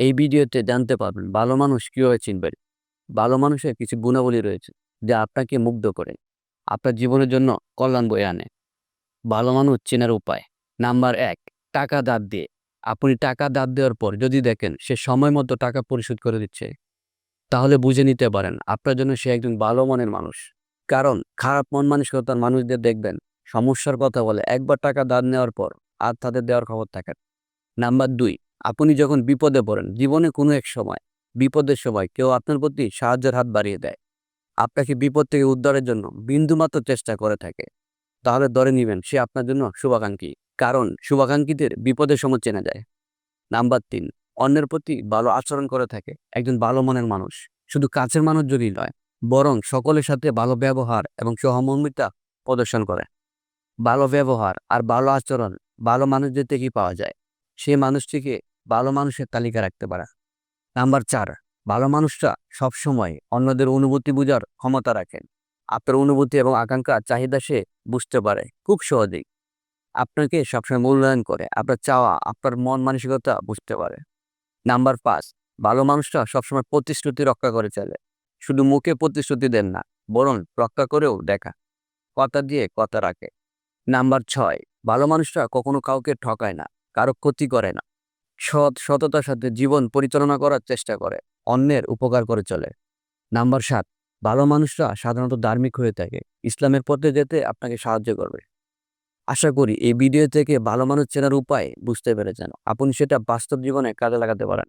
এই ভিডিওতে জানতে পারবেন ভালো মানুষ কীভাবে চিনবেন। ভালো মানুষের কিছু গুণাবলী রয়েছে যা আপনাকে মুগ্ধ করে, আপনার জীবনের জন্য কল্যাণ বয়ে আনে। ভালো মানুষ চেনার উপায়। নাম্বার এক, টাকা দাঁত দিয়ে। আপনি টাকা দাঁত দেওয়ার পর যদি দেখেন সে সময় মতো টাকা পরিশোধ করে দিচ্ছে, তাহলে বুঝে নিতে পারেন আপনার জন্য সে একজন ভালো মনের মানুষ। কারণ খারাপ মন মানসিকতার মানুষদের দেখবেন সমস্যার কথা বলে একবার টাকা দাঁত নেওয়ার পর আর তাদের দেওয়ার খবর থাকে নাম্বার দুই আপনি যখন বিপদে পড়েন, জীবনে কোনো এক সময়, বিপদের সময় কেউ আপনার প্রতি সাহায্যের হাত বাড়িয়ে দেয়। আপনাকে বিপদ থেকে উদ্ধারের জন্য বিন্দুমাত্র চেষ্টা করে থাকে। তাহলে ধরে নেবেন, সে আপনার জন্য শুভাকাঙ্ক্ষী। কারণ শুভাকাঙ্ক্ষীদের বিপদের সময় চেনা যায়। নাম্বার তিন, অন্যের প্রতি ভালো আচরণ করে থাকে। একজন ভালো মনের মানুষ। শুধু কাছের মানুষ যদি নয়, বরং সকলের সাথে ভালো ব্যবহার এবং সহমর্মিতা প্রদর্শন করে। ভালো ব্যবহার আর ভালো আচরণ ভালো মানুষদের থেকেই পাওয়া যায়। সেই মানুষটিকে ভালো মানুষের তালিকা রাখতে পারে। নাম্বার চার, ভালো মানুষরা সবসময় অন্যদের অনুভূতি বোঝার ক্ষমতা রাখেন। আপনার অনুভূতি এবং আকাঙ্ক্ষা, চাহিদা সে বুঝতে পারে খুব সহজেই। আপনাকে সবসময় মূল্যায়ন করে, আপনার চাওয়া, আপনার মন মানসিকতা বুঝতে পারে। নাম্বার পাঁচ, ভালো মানুষরা সবসময় প্রতিশ্রুতি রক্ষা করে চলে। শুধু মুখে প্রতিশ্রুতি দেন না, বরং রক্ষা করেও দেখা। কথা দিয়ে কথা রাখে। নাম্বার ছয়, ভালো মানুষরা কখনো কাউকে ঠকায় না, কারও ক্ষতি করে না। সৎ, সততার সাথে জীবন পরিচালনা করার চেষ্টা করে, অন্যের উপকার করে চলে। নাম্বার সাত, ভালো মানুষরা সাধারণত ধার্মিক হয়ে থাকে। ইসলামের পথে যেতে আপনাকে সাহায্য করবে। আশা করি এই ভিডিও থেকে ভালো মানুষ চেনার উপায় বুঝতে পেরেছেন। আপনি সেটা বাস্তব জীবনে কাজে লাগাতে পারেন।